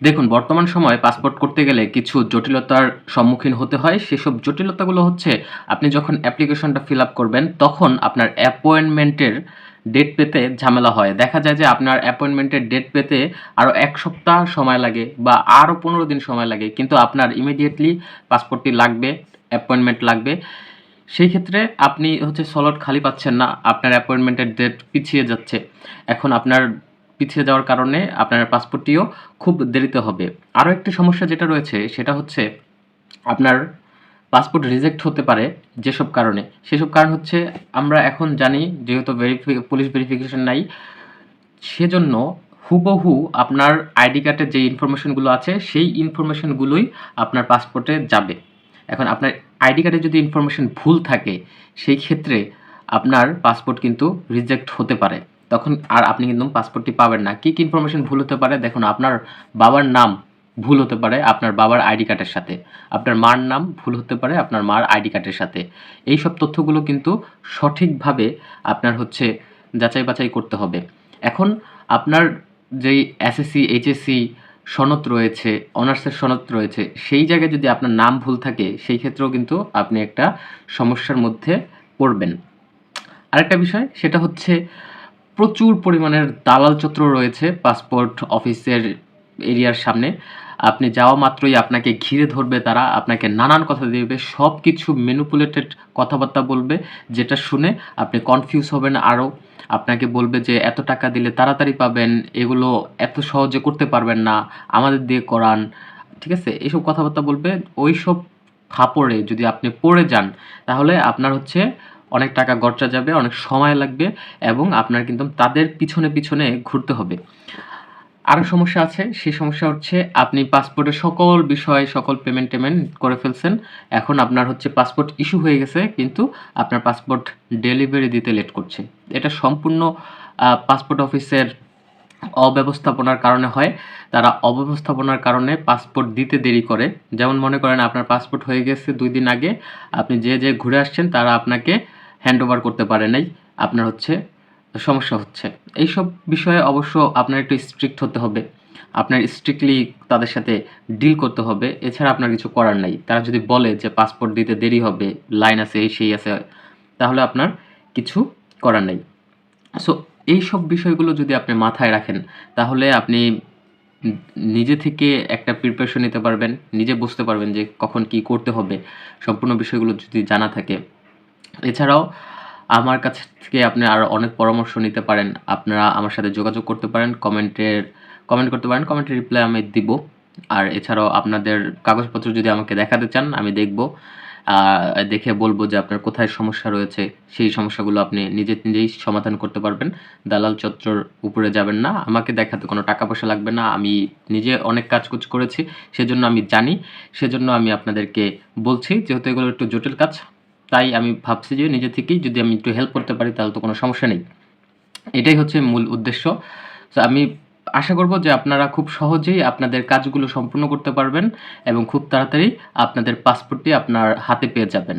দেখুন, বর্তমান সময়ে পাসপোর্ট করতে গেলে কিছু জটিলতার সম্মুখীন হতে হয়। সেসব জটিলতাগুলো হচ্ছে, আপনি যখন অ্যাপ্লিকেশনটা ফিল আপ করবেন, তখন আপনার অ্যাপয়েন্টমেন্টের ডেট পেতে ঝামেলা হয়। দেখা যায় যে আপনার অ্যাপয়েন্টমেন্টের ডেট পেতে আরও এক সপ্তাহ সময় লাগে বা আরও পনেরো দিন সময় লাগে, কিন্তু আপনার ইমিডিয়েটলি পাসপোর্টটি লাগবে অ্যাপয়েন্টমেন্ট লাগবে। সেই ক্ষেত্রে আপনি হচ্ছে স্লট খালি পাচ্ছেন না, আপনার অ্যাপয়েন্টমেন্টের ডেট পিছিয়ে যাচ্ছে। এখন আপনার পিছিয়ে যাওয়ার কারণে আপনার পাসপোর্টটিও খুব দেরিতে হবে। আরও একটি সমস্যা যেটা রয়েছে, সেটা হচ্ছে আপনার পাসপোর্ট রিজেক্ট হতে পারে যেসব কারণে। সেসব কারণ হচ্ছে আমরা এখন জানি, যেহেতু ভেরিফি পুলিশ ভেরিফিকেশন নাই, সেজন্য হুবহু আপনার আইডি কার্ডের যে ইনফরমেশনগুলো আছে, সেই ইনফরমেশনগুলোই আপনার পাসপোর্টে যাবে। এখন আপনার আইডি কার্ডে যদি ইনফরমেশন ভুল থাকে, সেই ক্ষেত্রে আপনার পাসপোর্ট কিন্তু রিজেক্ট হতে পারে। তখন আর আপনি কিন্তু পাসপোর্টটি পাবেন না। কী কী ইনফরমেশন ভুল হতে পারে? দেখুন, আপনার বাবার নাম ভুল হতে পারে আপনার বাবার আইডি কার্ডের সাথে। আপনার মার নাম ভুল হতে পারে আপনার মার আইডি কার্ডের সাথে। এই সব তথ্যগুলো কিন্তু সঠিকভাবে আপনার হচ্ছে যাচাই বাছাই করতে হবে। এখন আপনার যেই এসএসসি এইচএসসি সনদ রয়েছে অনার্সের সনদ রয়েছে, সেই জায়গায় যদি আপনার নাম ভুল থাকে, সেই ক্ষেত্রেও কিন্তু আপনি একটা সমস্যার মধ্যে পড়বেন। আরেকটা বিষয়, সেটা হচ্ছে প্রচুর পরিমাণের দালাল চত্র রয়েছে পাসপোর্ট অফিসের এরিয়ার সামনে। আপনি যাওয়া মাত্রই আপনাকে ঘিরে ধরবে তারা, আপনাকে নানান কথা দেবে সব কিছু ম্যানুপুলেটেড কথাবার্তা বলবে, যেটা শুনে আপনি কনফিউজ হবেন আরও। আপনাকে বলবে যে, এত টাকা দিলে তাড়াতাড়ি পাবেন, এগুলো এত সহজে করতে পারবেন না, আমাদের দিয়ে করান। ঠিক আছে? এইসব কথাবার্তা বলবে ওই সব ফাপড়ে যদি আপনি পড়ে যান, তাহলে আপনার হচ্ছে অনেক টাকা গরচা যাবে, অনেক সময় লাগবে এবং আপনার কিন্তু তাদের পিছনে পিছনে ঘুরতে হবে। আরও সমস্যা আছে, সেই সমস্যা হচ্ছে আপনি পাসপোর্টের সকল বিষয় সকল পেমেন্ট টেমেন্ট করে ফেলছেন। এখন আপনার হচ্ছে পাসপোর্ট ইস্যু হয়ে গেছে, কিন্তু আপনার পাসপোর্ট ডেলিভারি দিতে লেট করছে। এটা সম্পূর্ণ পাসপোর্ট অফিসের অব্যবস্থাপনার কারণে হয়। তারা অব্যবস্থাপনার কারণে পাসপোর্ট দিতে দেরি করে। যেমন মনে করেন আপনার পাসপোর্ট হয়ে গেছে দুই দিন আগে, আপনি যে যে ঘুরে আসছেন, তারা আপনাকে হ্যান্ড ওভার করতে পারে নাই। আপনার হচ্ছে সমস্যা হচ্ছে। এইসব বিষয়ে অবশ্য আপনার একটু স্ট্রিক্ট হতে হবে। আপনার স্ট্রিক্টলি তাদের সাথে ডিল করতে হবে। এছাড়া আপনার কিছু করার নাই। তারা যদি বলে যে পাসপোর্ট দিতে দেরি হবে লাইন আছে, সেই আছে, তাহলে আপনার কিছু করার নেই। সো এই সব বিষয়গুলো যদি আপনি মাথায় রাখেন, তাহলে আপনি নিজে থেকে একটা প্রিপারেশন নিতে পারবেন। নিজে বুঝতে পারবেন যে কখন কি করতে হবে। সম্পূর্ণ বিষয়গুলো যদি জানা থাকে এছাড়াও আমার কাছ থেকে আপনি আরও অনেক পরামর্শ নিতে পারেন। আপনারা আমার সাথে যোগাযোগ করতে পারেন, কমেন্টের, কমেন্ট করতে পারেন, কমেন্টের রিপ্লাই আমি দিব। আর এছাড়াও আপনাদের কাগজপত্র যদি আমাকে দেখাতে চান, আমি দেখব। দেখে বলব যে আপনার কোথায় সমস্যা রয়েছে, সেই সমস্যাগুলো আপনি নিজে নিজেই সমাধান করতে পারবেন। দালাল চত্বর উপরে যাবেন না, আমাকে দেখাতে কোনো টাকা পয়সা লাগবে না। আমি নিজে অনেক কাজ কুচ করেছি, সেজন্য আমি জানি, সেজন্য আমি আপনাদেরকে বলছি, যেহেতু এগুলো একটু জটিল কাজ। তাই আমি ভাবছি যে নিজে থেকেই যদি আমি একটু হেল্প করতে পারি, তাহলে তো কোনো সমস্যা নেই। এটাই হচ্ছে মূল উদ্দেশ্য। তো আমি আশা করব যে আপনারা খুব সহজেই আপনাদের কাজগুলো সম্পূর্ণ করতে পারবেন এবং খুব তাড়াতাড়ি আপনাদের পাসপোর্টটি আপনার হাতে পেয়ে যাবেন।